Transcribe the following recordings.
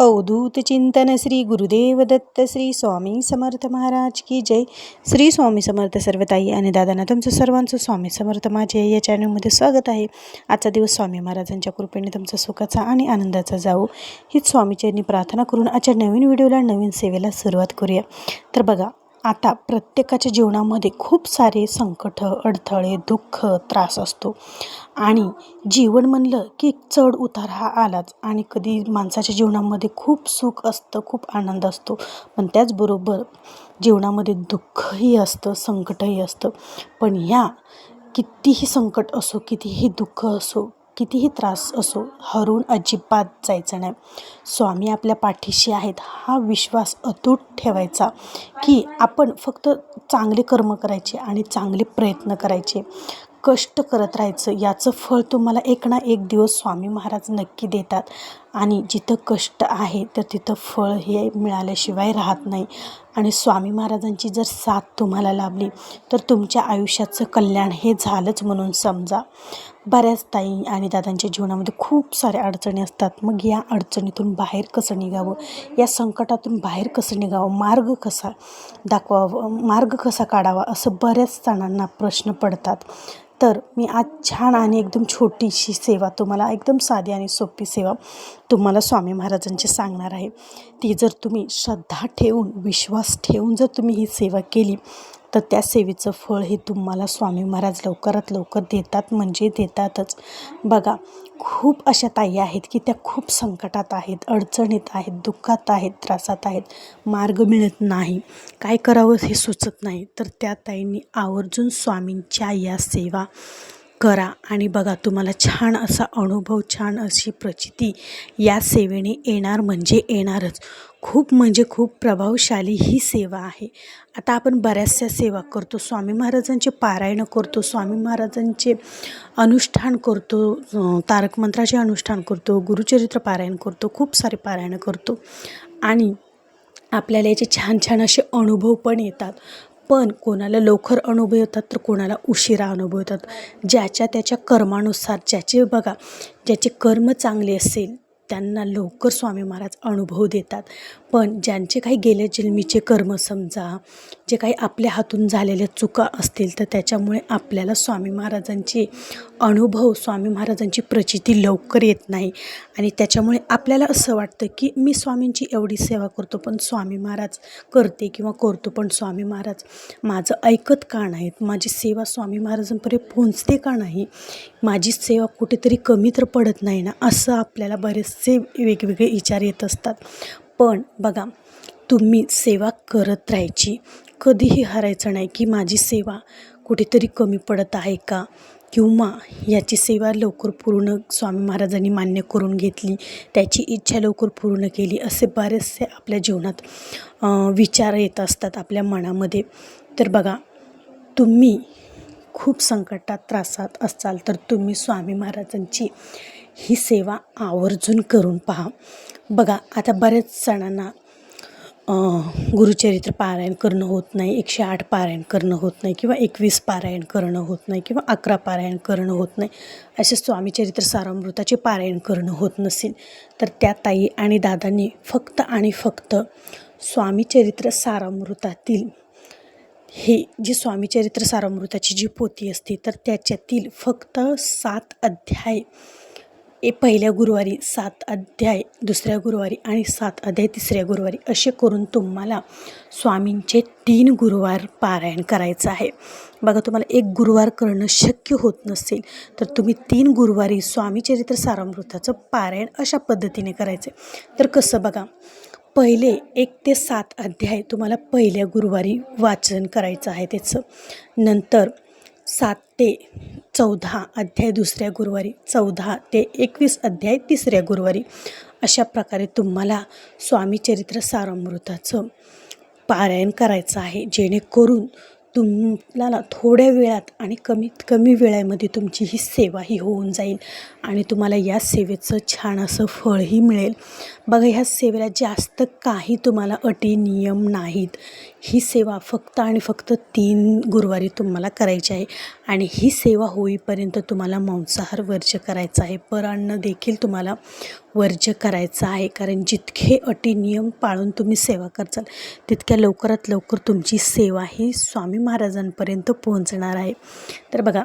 अवधूत चिंतन श्री गुरुदेव दत्त श्री स्वामी समर्थ महाराज की जय. श्री स्वामी समर्थ सर्वताई आणि दादांना तुमचं सर्वांचं स्वामी समर्थ माझे या चॅनलमध्ये स्वागत आहे. आजचा दिवस स्वामी महाराजांच्या कृपेने तुमचा सुखाचा आणि आनंदाचा जावो. हीच स्वामीचरणी प्रार्थना करून आजच्या नवीन व्हिडिओला नवीन सेवेला सुरुवात करूया. तर बघा आता प्रत्येकाच्या जीवनामध्ये खूप सारे संकट अडथळे दुःख त्रास असतो. आणि जीवन म्हणलं की चढ उतार हा आलाच. आणि कधी माणसाच्या जीवनामध्ये खूप सुख असतं खूप आनंद असतो. पण त्याचबरोबर जीवनामध्ये दुःखही असतं संकटही असतं. पण ह्या कितीही संकट असो कितीही दुःख असो कितीही त्रास असो हरून अजिबात जायचं नाही. स्वामी आपल्या पाठीशी आहेत. हा विश्वास अतूट ठेवायचा की आपण फक्त चांगले कर्म करायचे आणि चांगले प्रयत्न करायचे. कष्ट करत राहायचं याचं फळ तुम्हाला एक ना एक दिवस स्वामी महाराज नक्की देतात. आणि जिथं कष्ट आहे तर तिथं फळ हे मिळाल्याशिवाय राहत नाही. आणि स्वामी महाराजांची जर साथ तुम्हाला लाभली तर तुमच्या आयुष्याचं कल्याण हे झालंच म्हणून समजा. बऱ्याच ताई आणि दादांच्या जीवनामध्ये खूप साऱ्या अडचणी असतात. मग या अडचणीतून बाहेर कसं निघावं? या संकटातून बाहेर कसं निघावं? मार्ग कसा दाखवावं? मार्ग कसा काढावा? असं बऱ्याच जणांना प्रश्न पडतात. तर मी आज छान आणि एकदम छोटीशी सेवा तुम्हाला एकदम साधी आणि सोपी सेवा तुम्हाला स्वामी महाराजांची सांगणार आहे. ती जर तुम्ही श्रद्धा ठेवून विश्वास ठेवून जर तुम्ही ही सेवा केली तर त्या सेवेचं फळ हे तुम्हाला स्वामी महाराज लवकरात लवकर देतात म्हणजे देतातच. बघा खूप अशा ताई आहेत की त्या खूप संकटात आहेत अडचणीत आहेत दुःखात आहेत त्रासात आहेत. मार्ग मिळत नाही. काय करावं हे सुचत नाही. तर त्या ताईंनी आवर्जून स्वामींच्या या सेवा करा आणि बघा तुम्हाला छान असा अनुभव छान अशी प्रचिती या सेवेने येणार म्हणजे येणारच. खूप म्हणजे खूप प्रभावशाली ही सेवा आहे. आता आपण बऱ्याचशा सेवा करतो. स्वामी महाराजांचे पारायणं करतो स्वामी महाराजांचे अनुष्ठान करतो तारक मंत्राचे अनुष्ठान करतो गुरुचरित्र पारायण करतो खूप सारे पारायणं करतो. आणि आपल्याला याचे छान छान असे अनुभव पण येतात. पण कोणाला लवकर अनुभव येतात तर कोणाला उशिरा अनुभव येतात. ज्याच्या त्याच्या कर्मानुसार ज्याचे बघा ज्याचे कर्म चांगले असेल त्यांना लवकर स्वामी महाराज अनुभव देतात. पण ज्यांचे काही गेल्या जन्मीचे कर्म समजा जे काही आपल्या हातून झालेल्या चुका असतील तर त्याच्यामुळे आपल्याला स्वामी महाराजांचे अनुभव स्वामी महाराजांची प्रचिती लवकर येत नाही. आणि त्याच्यामुळे आपल्याला असं वाटतं की मी स्वामींची एवढी सेवा करतो पण स्वामी महाराज करते किंवा करतो पण स्वामी महाराज माझं ऐकत का नाहीत? माझी सेवा स्वामी महाराजांपर्यंत पोहोचते का नाही? माझी सेवा कुठेतरी कमी तर पडत नाही ना असं आपल्याला बरेच असे वेगवेगळे विचार येत असतात. पण बघा तुम्ही सेवा करत राहायची कधीही हरायचं नाही की माझी सेवा कुठेतरी कमी पडत आहे का? किंवा याची सेवा लवकर पूर्ण स्वामी महाराजांनी मान्य करून घेतली त्याची इच्छा लवकर पूर्ण केली असे बरेचसे आपल्या जीवनात विचार येत असतात आपल्या मनामध्ये. तर बघा तुम्ही खूप संकटात त्रासात असाल तर तुम्ही स्वामी महाराजांची ही सेवा आवर्जून करून पहा. बघा आता बऱ्याच जणांना गुरुचरित्र पारायण करणं होत नाही एकशे आठ पारायण करणं होत नाही किंवा एकवीस पारायण करणं होत नाही किंवा अकरा पारायण करणं होत नाही असे स्वामीचरित्र सारामृताचे पारायण करणं होत नसेल तर त्या ताई आणि दादांनी फक्त आणि फक्त स्वामीचरित्र सारामृतातील हे जी स्वामीचरित्र सारामृताची जी पोती असते तर त्याच्यातील फक्त सात अध्याय ए पहिल्या गुरुवारी सात अध्याय दुसऱ्या गुरुवारी आणि सात अध्याय तिसऱ्या गुरुवारी असे करून तुम्हाला स्वामींचे तीन गुरुवार पारायण करायचं आहे. बघा तुम्हाला एक गुरुवार करणं शक्य होत नसेल तर तुम्ही तीन गुरुवारी स्वामीचरित्र सारामृताचं पारायण अशा पद्धतीने करायचं तर कसं बघा पहिले एक ते सात अध्याय तुम्हाला पहिल्या गुरुवारी वाचन करायचं आहे त्याचं. नंतर सात ते चौदा अध्याय दुसऱ्या गुरुवारी चौदा ते एकवीस अध्याय तिसऱ्या गुरुवारी. अशा प्रकारे तुम्हाला स्वामीचरित्र सारामृताचं पारायण करायचं आहे. जेणेकरून तुम्हाला थोड्या वेळात आणि कमीत कमी वेळामध्ये तुमची ही सेवा ही होऊन जाईल आणि तुम्हाला या सेवेचं छान असं फळही मिळेल. बघा ह्या सेवेला जास्त काही तुम्हाला अटी नियम नाहीत. ही सेवा फक्त आणि फक्त तीन गुरुवारी तुम्हाला करायची आहे. आणि ही सेवा होईपर्यंत तुम्हाला मांसाहार वर्ज्य करायचा आहे. परान्न देखील तुम्हाला वर्ज्य करायचं आहे. कारण जितके अटी नियम पाळून तुम्ही सेवा करचाल तितक्या लवकरात लवकर तुमची सेवा ही स्वामी महाराजांपर्यंत पोहोचणार आहे. तर बघा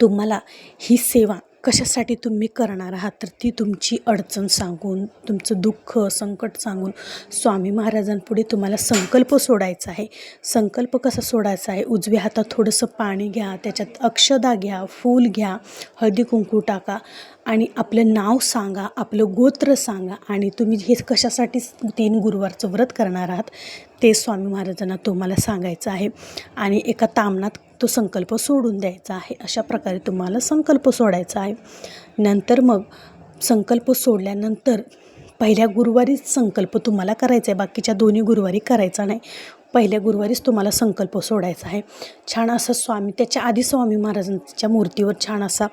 तुम्हाला ही सेवा कशासाठी तुम्ही करणार आहात? तर ती तुमची अडचण सांगून तुमचं दुःख संकट सांगून स्वामी महाराजांपुढे तुम्हाला संकल्प सोडायचा आहे. संकल्प कसा सोडायचा आहे? उजव्या हातात थोडंसं पाणी घ्या त्याच्यात अक्षदा घ्या फूल घ्या हळदी कुंकू टाका आणि आपलं नाव सांगा आपलं गोत्र सांगा आणि तुम्ही हे कशासाठी तीन गुरुवारचं व्रत करणार आहात ते स्वामी महाराजांना तुम्हाला सांगायचं आहे. आणि एका तामणात तो संकल्प सोडून द्यायचा आहे. अशा प्रकारे तुम्हाला संकल्प सोडायचा आहे. नंतर मग संकल्प सोडल्यानंतर पहिल्या गुरुवारीच संकल्प तुम्हाला करायचा आहे. बाकीच्या दोन्ही गुरुवारी करायचा नाही. पहिल्या गुरुवारीच तुम्हाला संकल्प सोडायचा आहे. छान असा स्वामी त्याच्या आधी स्वामी महाराजांच्या मूर्तीवर छान असा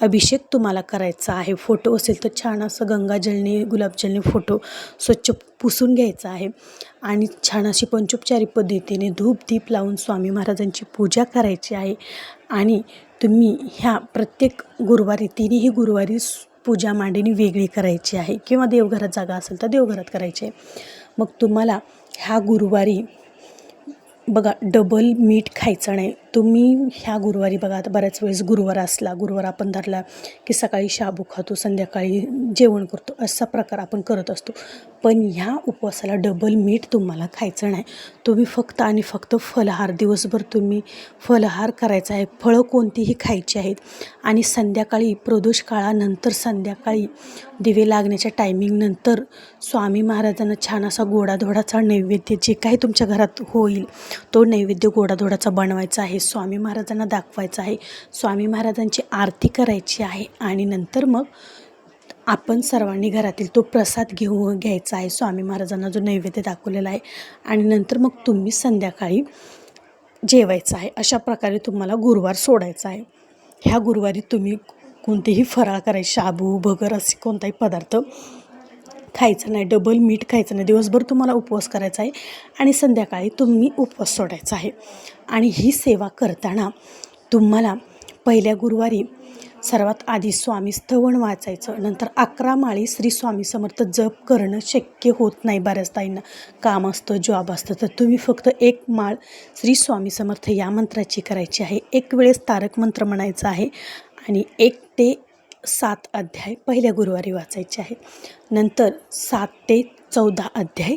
अभिषेक तुम्हाला करायचा आहे. फोटो असेल तर छान असं गंगाजलने गुलाबजलने फोटो स्वच्छ पुसून घ्यायचा आहे. आणि छान अशी पंचोपचारी पद्धतीने धूप दीप लावून स्वामी महाराजांची पूजा करायची आहे. आणि तुम्ही ह्या प्रत्येक गुरुवारी तिन्ही गुरुवारी पूजा मांडणी वेगळी करायची आहे. किंवा देवघरात जागा असेल तर देवघरात करायची आहे. मग तुम्हाला ह्या गुरुवारी बघा डबल मीठ खायचं नाही. तुम्ही ह्या गुरुवारी बघा आता बऱ्याच वेळेस गुरुवार असला गुरुवार आपण धरला की सकाळी शाबू खातो संध्याकाळी जेवण करतो असा प्रकार आपण करत असतो. पण ह्या उपवासाला डबल मीठ तुम्हाला खायचं नाही. तुम्ही फक्त आणि फक्त फलहार दिवसभर तुम्ही फलहार करायचा आहे. फळं कोणतीही खायची आहेत. आणि संध्याकाळी प्रदोष काळानंतर संध्याकाळी दिवे लागण्याच्या टायमिंगनंतर स्वामी महाराजांना छान असा गोडाधोडाचा नैवेद्य जे काही तुमच्या घरात होईल तो नैवेद्य गोडाधोडाचा बनवायचा आहे. स्वामी महाराजांना दाखवायचं आहे. स्वामी महाराजांची आरती करायची आहे आणि नंतर मग आपण सर्वांनी घरातील तो प्रसाद घेऊ घ्यायचा आहे. स्वामी महाराजांना जो नैवेद्य दाखवलेला आहे आणि नंतर मग तुम्ही संध्याकाळी जेवायचं आहे. अशा प्रकारे तुम्हाला गुरुवार सोडायचा आहे. ह्या गुरुवारी तुम्ही कोणतेही फराळ करायचे शाबू भगर असे कोणताही पदार्थ खायचं नाही डबल मीठ खायचं नाही. दिवसभर तुम्हाला उपवास करायचा आहे आणि संध्याकाळी तुम्ही उपवास सोडायचा आहे. आणि ही सेवा करताना तुम्हाला पहिल्या गुरुवारी सर्वात आधी स्वामी स्तवन वाचायचं नंतर अकरा माळी श्री स्वामी समर्थ जप करणं शक्य होत नाही बऱ्याच ताईंना काम असतं जॉब असतं तर तुम्ही फक्त एक माळ श्री स्वामी समर्थ या मंत्राची करायची आहे. एक वेळेस तारक मंत्र म्हणायचं आहे आणि एक ते सात अध्याय पहिल्या गुरुवारी वाचायचे आहेत. नंतर सात ते चौदा अध्याय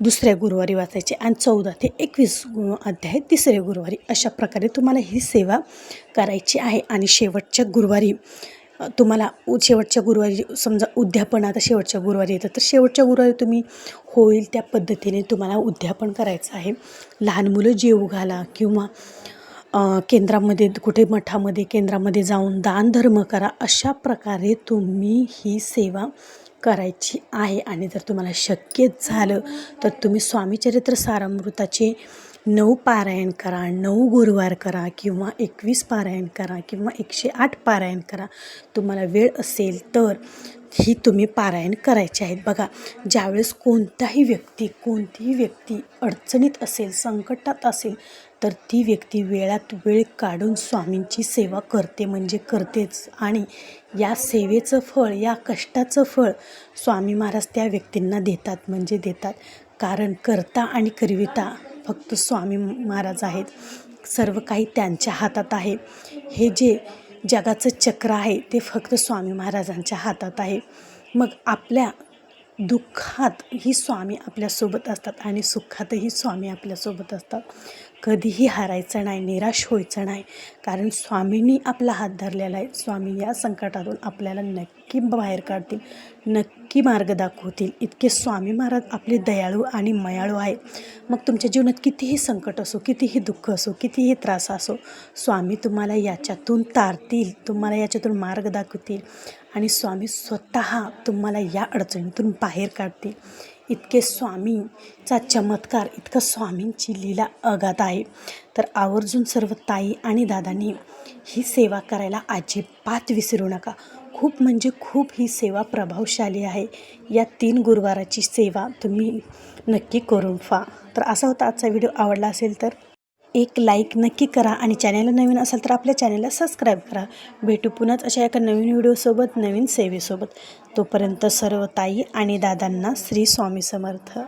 दुसऱ्या गुरुवारी वाचायचे आणि चौदा ते एकवीस अध्याय तिसऱ्या गुरुवारी अशा प्रकारे तुम्हाला ही सेवा करायची आहे. आणि शेवटच्या गुरुवारी तुम्हाला उ शेवटच्या गुरुवारी समजा उद्यापन आता शेवटच्या गुरुवारी येतं तर शेवटच्या गुरुवारी तुम्ही होईल त्या पद्धतीने तुम्हाला उद्यापन करायचं आहे. लहान मुलं जेवू घाला किंवा केंद्रामध्ये कुठे मठामध्ये केंद्रामध्ये जाऊन दानधर्म करा अशा प्रकारे तुम्ही ही सेवा करायची आहे. आणि जर तुम्हाला शक्य झालं तर तुम्ही स्वामीचरित्र सारामृताचे नऊ पारायण करा नऊ गुरुवार करा किंवा एकवीस पारायण करा किंवा एकशे आठ पारायण करा. तुम्हाला वेळ असेल तर ही तुम्ही पारायण करायचे आहेत. बघा ज्यावेळेस कोणताही व्यक्ती कोणतीही व्यक्ती अडचणीत असेल संकटात असेल तर ती व्यक्ती वेळात वेळ काढून स्वामींची सेवा करते म्हणजे करतेच. आणि या सेवेचं फळ या कष्टाचं फळ स्वामी महाराज त्या व्यक्तींना देतात म्हणजे देतात. कारण करता आणि करविता फक्त स्वामी महाराज आहेत. सर्व काही त्यांच्या हातात आहे. हे जे जगाचं चक्र आहे ते फक्त स्वामी महाराजांच्या हातात आहे. मग आपल्या दुःखात ही स्वामी आपल्यासोबत असतात आणि सुखातही स्वामी आपल्यासोबत असतात. कधीही हारायचं नाही निराश व्हायचं नाही. कारण स्वामींनी आपला हात धरलेला आहे. स्वामी या संकटातून आपल्याला नक्की बाहेर काढतील नक्की मार्ग दाखवतील. इतके स्वामी महाराज आपले दयाळू आणि मयाळू आहे मग तुमच्या जीवनात कितीही संकट असो कितीही दुःख असो कितीही त्रास असो स्वामी तुम्हाला याच्यातून तारतील तुम्हाला याच्यातून मार्ग दाखवतील. आणि स्वामी स्वतः तुम्हाला या अडचणीतून बाहेर काढतील. इतके स्वामींचा चमत्कार इतकं स्वामींची लीला अगाध आहे. तर आवर्जून सर्व ताई आणि दादांनी ही सेवा करायला अजिबात विसरू नका. खूप म्हणजे खूप ही सेवा प्रभावशाली आहे. या तीन गुरुवाराची सेवा तुम्ही नक्की करून फा तर असा होता आजचा व्हिडिओ. आवडला असेल तर एक लाईक नक्की करा. आणि चॅनलला नवीन असाल तर आपल्या चॅनलला सबस्क्राईब करा. भेटू पुन्हाच अशा एका नवीन व्हिडिओसोबत नवीन सेवेसोबत. तोपर्यंत सर्व ताई आणि दादांना श्री स्वामी समर्थ.